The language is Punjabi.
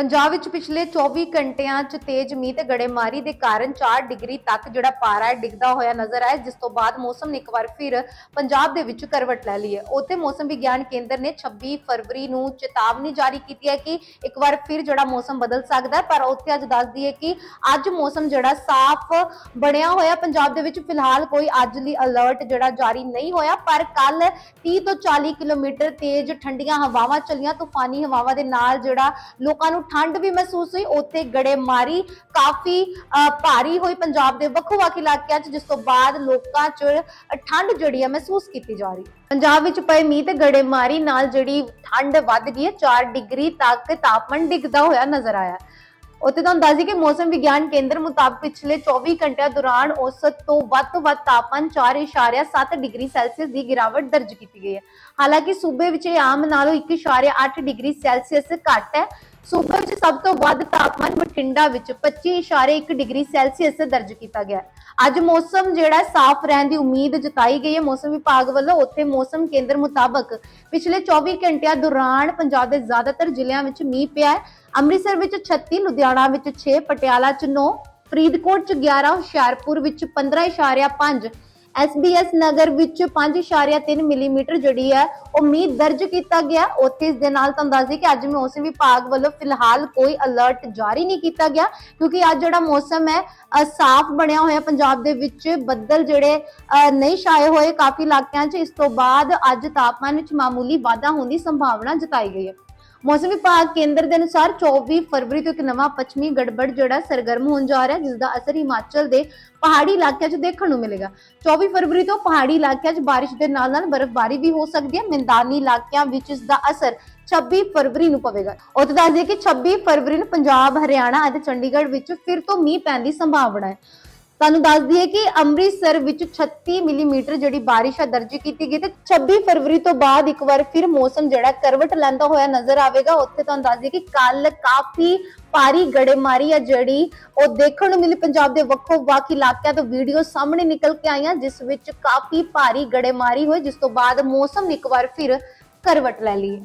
ਪੰਜਾਬ ਵਿੱਚ ਪਿਛਲੇ 24 ਘੰਟਿਆਂ 'ਚ ਤੇਜ਼ ਮੀਂਹ ਤੇ ਗੜੇਮਾਰੀ ਦੇ ਕਾਰਨ 4 ਡਿਗਰੀ ਤੱਕ ਜਿਹੜਾ ਪਾਰਾ ਹੈ ਡਿੱਗਦਾ ਹੋਇਆ ਨਜ਼ਰ ਆਇਆ, ਜਿਸ ਤੋਂ ਬਾਅਦ ਮੌਸਮ ਨੇ ਇੱਕ ਵਾਰ ਫਿਰ ਪੰਜਾਬ ਦੇ ਵਿੱਚ ਕਰਵਟ ਲੈ ਲਈ ਹੈ। ਉੱਥੇ ਮੌਸਮ ਵਿਗਿਆਨ ਕੇਂਦਰ ਨੇ 26 ਫਰਵਰੀ ਨੂੰ ਚੇਤਾਵਨੀ ਜਾਰੀ ਕੀਤੀ ਹੈ ਕਿ ਇੱਕ ਵਾਰ ਫਿਰ ਜਿਹੜਾ ਮੌਸਮ ਬਦਲ ਸਕਦਾ ਹੈ, ਪਰ ਉੱਥੇ ਅੱਜ ਦੱਸ ਦਈਏ ਕਿ ਅੱਜ ਮੌਸਮ ਜਿਹੜਾ ਸਾਫ਼ ਬਣਿਆ ਹੋਇਆ ਪੰਜਾਬ ਦੇ ਵਿੱਚ, ਫਿਲਹਾਲ ਕੋਈ ਅੱਜ ਲਈ ਅਲਰਟ ਜਿਹੜਾ ਜਾਰੀ ਨਹੀਂ ਹੋਇਆ, ਪਰ ਕੱਲ 30 ਤੋਂ 40 ਕਿਲੋਮੀਟਰ ਤੇਜ਼ ਠੰਡੀਆਂ ਹਵਾਵਾਂ ਚੱਲੀਆਂ, ਤੂਫਾਨੀ ਹਵਾਵਾਂ ਦੇ ਨਾਲ ਜਿਹੜਾ ਲੋਕਾਂ ਨੂੰ ਠੰਡ ਵੀ ਮਹਿਸੂਸ ਹੋਈ ਉੱਥੇ ਗੜੇਮਾਰੀ ਕਾਫੀ ਅਹ, ਭਾਰੀ ਹੋਈ ਪੰਜਾਬ ਦੇ ਵੱਖੋ ਵੱਖ ਇਲਾਕਿਆਂ 'ਚ ਜਿਸ ਤੋਂ ਬਾਅਦ ਲੋਕਾਂ 'ਚ ਠੰਡ ਜਿਹੜੀ ਹੈ ਮਹਿਸੂਸ ਕੀਤੀ ਜਾ ਰਹੀ। ਪੰਜਾਬ ਵਿੱਚ ਪਏ ਮੀਂਹ ਤੇ ਗੜੇਮਾਰੀ ਨਾਲ ਜਿਹੜੀ ਠੰਡ ਵੱਧ ਗਈ ਹੈ 4 ਡਿਗਰੀ ਤੱਕ ਤਾਪਮਾਨ ਡਿੱਗਦਾ ਹੋਇਆ ਨਜ਼ਰ ਆਇਆ। ਉੱਥੇ ਤੁਹਾਨੂੰ ਦੱਸ ਦਈਏ ਕਿ ਮੌਸਮ ਵਿਗਿਆਨ ਕੇਂਦਰ ਮੁਤਾਬਕ ਪਿਛਲੇ 24 ਘੰਟਿਆਂ ਦੌਰਾਨ ਔਸਤ ਤੋਂ ਵੱਧ ਤੋਂ ਵੱਧ ਤਾਪਮਾਨ 4.7 ਡਿਗਰੀ ਸੈਲਸੀਅਸ ਦੀ ਗਿਰਾਵਟ ਦਰਜ ਕੀਤੀ ਗਈ ਹੈ। ਹਾਲਾਂਕਿ ਸੂਬੇ ਵਿੱਚ ਇਹ ਆਮ ਨਾਲੋਂ 1.8 ਡਿਗਰੀ ਸੈਲਸੀਅਸ ਘੱਟ ਹੈ। ਸੂਬੇ ਵਿੱਚ ਸਭ ਤੋਂ ਵੱਧ ਤਾਪਮਾਨ ਬਠਿੰਡਾ ਵਿੱਚ 25.1 ਡਿਗਰੀ ਸੈਲਸੀਅਸ ਦਰਜ ਕੀਤਾ ਗਿਆ ਅੱਜ ਮੌਸਮ ਜਿਹੜਾ ਸਾਫ਼ ਰਹਿਣ ਦੀ ਉਮੀਦ ਜਤਾਈ ਗਈ ਹੈ। ਮੌਸਮ ਵਿਭਾਗ ਵੱਲੋਂ ਉੱਥੇ ਮੌਸਮ ਕੇਂਦਰ ਮੁਤਾਬਕ ਪਿਛਲੇ 24 ਘੰਟਿਆਂ ਦੌਰਾਨ ਪੰਜਾਬ ਦੇ ਜ਼ਿਆਦਾਤਰ ਜ਼ਿਲ੍ਹਿਆਂ ਵਿੱਚ ਮੀਂਹ ਪਿਆ ਹੈ। ਅੰਮ੍ਰਿਤਸਰ ਵਿੱਚ 36 ਲੁਧਿਆਣਾ ਵਿੱਚ 6 ਪਟਿਆਲਾ ਚ 9 ਫਰੀਦਕੋਟ ਚ 11 ਹੁਸ਼ਿਆਰਪੁਰ ਵਿੱਚ 15.5 SBS ਨਗਰ ਵਿੱਚ 5.3 ਮਿਲੀਮੀਟਰ ਜਿਹੜੀ ਹੈ ਉਹ ਮੀਂਹ ਦਰਜ ਕੀਤਾ ਗਿਆ। ਉੱਥੇ ਇਸ ਦੇ ਨਾਲ ਤੁਹਾਨੂੰ ਦੱਸ ਦਈਏ ਕਿ ਅੱਜ ਮੌਸਮ ਵਿਭਾਗ ਵੱਲੋਂ ਫਿਲਹਾਲ ਕੋਈ ਅਲਰਟ ਜਾਰੀ ਨਹੀਂ ਕੀਤਾ ਗਿਆ ਕਿਉਂਕਿ ਅੱਜ ਜਿਹੜਾ ਮੌਸਮ ਹੈ ਅ, ਸਾਫ਼ ਬਣਿਆ ਹੋਇਆ ਪੰਜਾਬ ਦੇ ਵਿੱਚ। ਬੱਦਲ ਜਿਹੜੇ ਨਹੀਂ ਛਾਏ ਹੋਏ ਕਾਫੀ ਇਲਾਕਿਆਂ 'ਚ ਇਸ ਤੋਂ ਬਾਅਦ ਅੱਜ ਤਾਪਮਾਨ ਵਿੱਚ ਮਾਮੂਲੀ ਵਾਧਾ ਹੋਣ ਦੀ ਸੰਭਾਵਨਾ ਜਤਾਈ ਗਈ ਹੈ। ਮੌਸਮ ਵਿਭਾਗ ਕੇਂਦਰ ਦੇ ਅਨੁਸਾਰ 24 ਫਰਵਰੀ ਤੋਂ ਇੱਕ ਨਵਾਂ ਪੱਛਮੀ ਗੜਬੜ ਜਿਹੜਾ ਸਰਗਰਮ ਹੋਣ ਜਾ ਰਿਹਾ ਜਿਸ ਦਾ ਅਸਰ ਹਿਮਾਚਲ ਦੇ ਪਹਾੜੀ ਇਲਾਕਿਆਂ 'ਚ ਦੇਖਣ ਨੂੰ ਮਿਲੇਗਾ। 24 ਫਰਵਰੀ ਤੋਂ ਪਹਾੜੀ ਇਲਾਕਿਆਂ 'ਚ ਬਾਰਿਸ਼ ਦੇ ਨਾਲ ਨਾਲ ਬਰਫ਼ਬਾਰੀ ਵੀ ਹੋ ਸਕਦੀ ਹੈ। ਮੈਦਾਨੀ ਇਲਾਕਿਆਂ ਵਿੱਚ ਇਸ ਦਾ ਅਸਰ 26 ਫਰਵਰੀ ਨੂੰ ਪਵੇਗਾ। ਉੱਥੇ ਦੱਸ ਦਈਏ ਕਿ 26 ਫਰਵਰੀ ਨੂੰ ਪੰਜਾਬ, ਹਰਿਆਣਾ ਅਤੇ ਚੰਡੀਗੜ੍ਹ ਵਿੱਚ ਫਿਰ ਤੋਂ ਮੀਂਹ ਪੈਣ ਦੀ ਸੰਭਾਵਨਾ ਹੈ। ਤੁਹਾਨੂੰ ਦੱਸ ਦਈਏ ਕਿ ਅੰਮ੍ਰਿਤਸਰ ਵਿੱਚ 36 ਮਿਲੀਮੀਟਰ ਜਿਹੜੀ ਬਾਰਿਸ਼ ਹੈ ਦਰਜ ਕੀਤੀ ਗਈ ਤੇ 26 ਫਰਵਰੀ ਤੋਂ ਬਾਅਦ ਇੱਕ ਵਾਰ ਫਿਰ ਮੌਸਮ ਜਿਹੜਾ ਕਰਵਟ ਲੈਂਦਾ ਹੋਇਆ ਨਜ਼ਰ ਆਵੇਗਾ। ਉੱਥੇ ਤੁਹਾਨੂੰ ਦੱਸ ਦਈਏ ਕਿ ਕੱਲ ਕਾਫੀ ਭਾਰੀ ਗੜੇਮਾਰੀ ਹੈ ਜਿਹੜੀ ਉਹ ਦੇਖਣ ਨੂੰ ਮਿਲੀ। ਪੰਜਾਬ ਦੇ ਵੱਖੋ ਵੱਖ ਇਲਾਕਿਆਂ ਤੋਂ ਵੀਡੀਓ ਸਾਹਮਣੇ ਨਿਕਲ ਕੇ ਆਈਆਂ, ਜਿਸ ਵਿੱਚ ਕਾਫੀ ਭਾਰੀ ਗੜੇਮਾਰੀ ਹੋਈ, ਜਿਸ ਤੋਂ ਬਾਅਦ ਮੌਸਮ ਨੇ ਇੱਕ ਵਾਰ ਫਿਰ ਕਰਵਟ ਲੈ ਲਈ